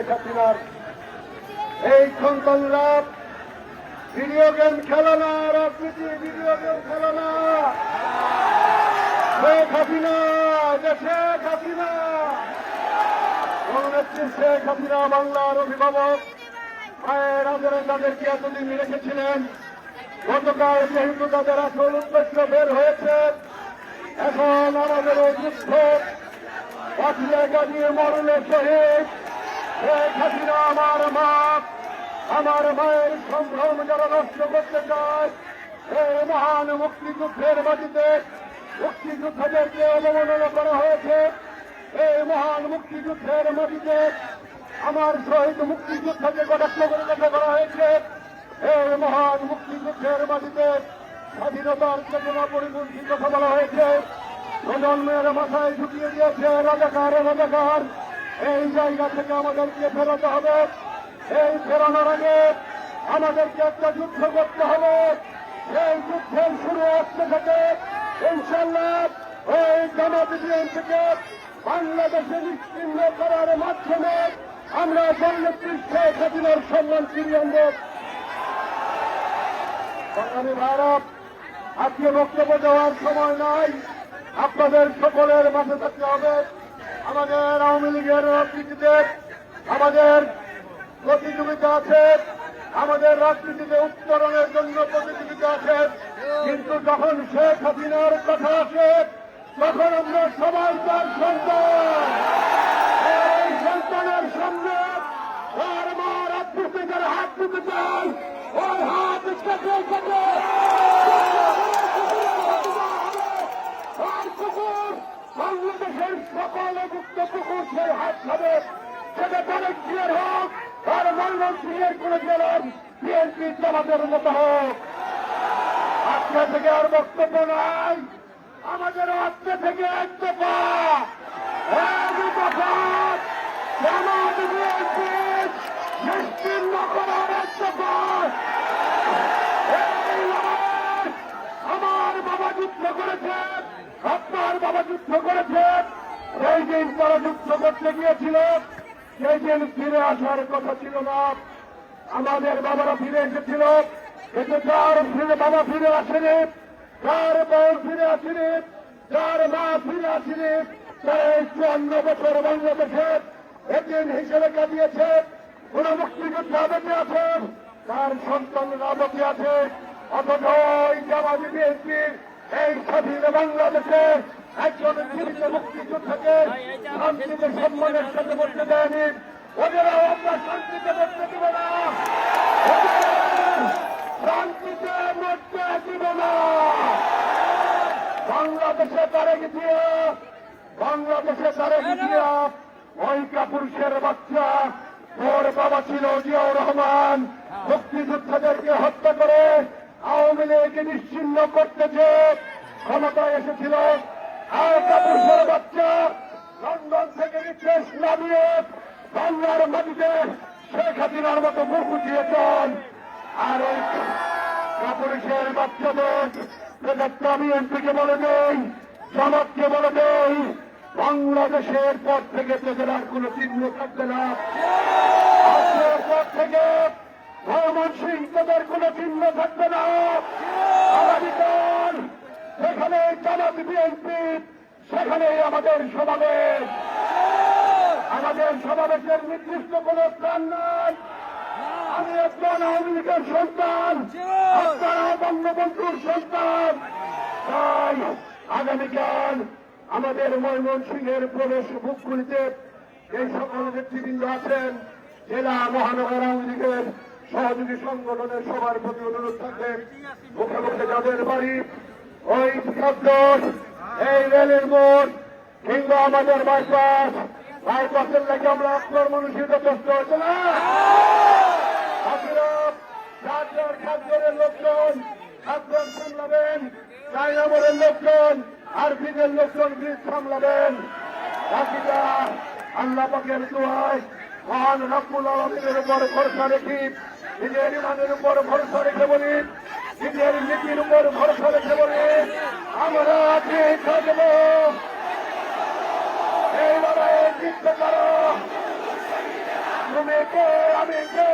শেখ হাসিনার এই সন্তানরা ভিডিও গেম খেলা না রাজনীতি ভিডিও গেম খেলা না শেখ হাসিনা শেখ হাসিনা। কংগ্রেসের শেখ হাসিনা বাংলার অভিভাবক মায়ের আদরে তাদেরকে এতদিন রেখেছিলেন। গতকাল যেহেতু তাদের আসল উদ্দেশ্য বের হয়েছে, এখন আমাদের ওই যুদ্ধ পাঠিয়ে দিয়ে মরণে শহীদ। শেখ হাসিনা আমার মা আমার মায়ের সম্ভ্রম যারা নষ্ট করতে চায় এই মহান মুক্তিযুদ্ধের মাটিতে মুক্তিযোদ্ধাদেরকে অবমাননা করা হয়েছে এই মহান মুক্তিযুদ্ধের মাটিতে আমার শহীদ মুক্তিযোদ্ধাকে কটাক্ষ করে দেখা করা হয়েছে। এই মহান মুক্তিযুদ্ধের মাটিতে স্বাধীনতার চেতনা পরিপন্থী কথা বলা হয়েছে। প্রজন্মের মাথায় ঢুকিয়ে দিয়েছে রাজাকার রাজাকার। এই জায়গা থেকে আমাদেরকে ফেরাতে হবে। এই ফেরানোর আগে আমাদেরকে একটা যুদ্ধ করতে হবে। সেই যুদ্ধের শুরু আসতে থেকে ইনশাল্লাহ ওই জামাত থেকে বাংলাদেশে নিশ্চিন্ন করার মাধ্যমে আমরা জন্মত্রী শেখ হাসিনার সম্মান ফিরিয়ে আনব। বাঙালি ভারত আজকে বক্তব্য দেওয়ার সময় নাই। আপনাদের সকলের মাঝে থাকতে হবে। আমাদের আওয়ামী লীগের রাজনীতিতে আমাদের প্রতিযোগিতা আছে, আমাদের রাজনীতিতে উত্তরণের জন্য প্রতিযোগিতা আছে। কিন্তু যখন শেখ হাসিনার কথা আসে, তখন আমরা সবাই তার সন্তান। বাংলাদেশের সকলে মুক্ত পুকুর সেই হাত খাবে সেটা তারেক জিয়ার হোক আর ময়মনসিংহের কোন জেলার বিএনপি জামাতের মতো হোক। আজকে থেকে আর বক্তব্য নাই। আমাদের আজকে থেকে এক দফা। এক দফা জামাত বিএনপি নিশ্চিন্ন করার এক দফা এই লড়াই আমার বাবা যুদ্ধ করেছেন বাবা যুদ্ধ করেছেন সেই দিন তারা যুদ্ধ করতে গিয়েছিল। সেই দিন ফিরে আসার কথা ছিল না। আমাদের বাবারা ফিরে এসেছিল। কিন্তু যার ফিরে বাবা ফিরে আসেনি। যার বোন ফিরে আসেনি। যার মা ফিরে আসেনি। তারা এই চুয়ান্ন বছর বাংলাদেশে এদিন হিসেবে কাটিয়েছে। কোন মুক্তিযোদ্ধা বেঁচে আছে। তার সন্তানরা বেঁচে আছে। অথচ ওই জামাজি বিএনপির এই স্বাধীন বাংলাদেশে একজন মুক্তিযোদ্ধাকে শান্তিতে সম্মানের সাথে করতে দেয়নি। ওদেরও আমরা শান্তিতে করতে দিব বাচ্চা, ওর বাবা ছিল জিয়াউর রহমান। মুক্তিযোদ্ধাদেরকে হত্যা করে আওয়ামী লীগ নিশ্চিন্ন করতেছে ক্ষমতায় এসেছিল আর কাপুরুষের বাচ্চা লন্ডন থেকে নির্দেশ নামিয়ে বাংলার মাটিতে শেখ হাসিনার মতো মুখ উঠিয়েছেন আর ওই কাপুরুষের বাচ্চাদের প্রজাত্রা বিএনপিকে বলে দেই সমাজকে বলে দেই বাংলাদেশের পর থেকে তোদের আর কোন চিহ্ন থাকবে না পর থেকে ভগবান সিং তোদের কোন চিহ্ন থাকবে না আগামীকাল সেখানে জামাত বিএনপি, সেখানে আমাদের সমাবেশ। আমাদের সমাবেশের নির্দিষ্ট কোন স্থান নাই। আমি একজন আওয়ামী লীগের সন্তান, আপনারা বঙ্গবন্ধুর সন্তান। তাই আগামীকাল আমাদের ময়মনসিংহের প্রবেশ বুকগুলিতে এই সকল নেতৃবৃন্দ আছেন, জেলা মহানগর আওয়ামী লীগের সহযোগী সংগঠনের সবার প্রতি অনুরোধ থাকবে। মুখে মুখে যাদের বাড়ি ওই শব্দ এই রেলের মোড়, কিংবা আমাদের বাইপাস। বাইপাসের লাগে আমরা আপনার মানুষের যথেষ্ট হচ্ছে না? আপনারা খাদ্যের লোকজন খাদ্য সামলাবেন চাইনামরের লোকজন আর ব্রিজের লোকজন ব্রিজ সামলাবেন। আল্লাহ পাকের দোয়ায় মহান রব্বুল আলমীর উপর ভরসা রেখি, নিজের ইমানের উপর ভরসা রেখে বলি নিজের নীতির উপর ভরসা রেখে বলে আমরা আগে থাকব। এই লড়াইয়ে জিততে পারো। তুমি কে, আমি কে?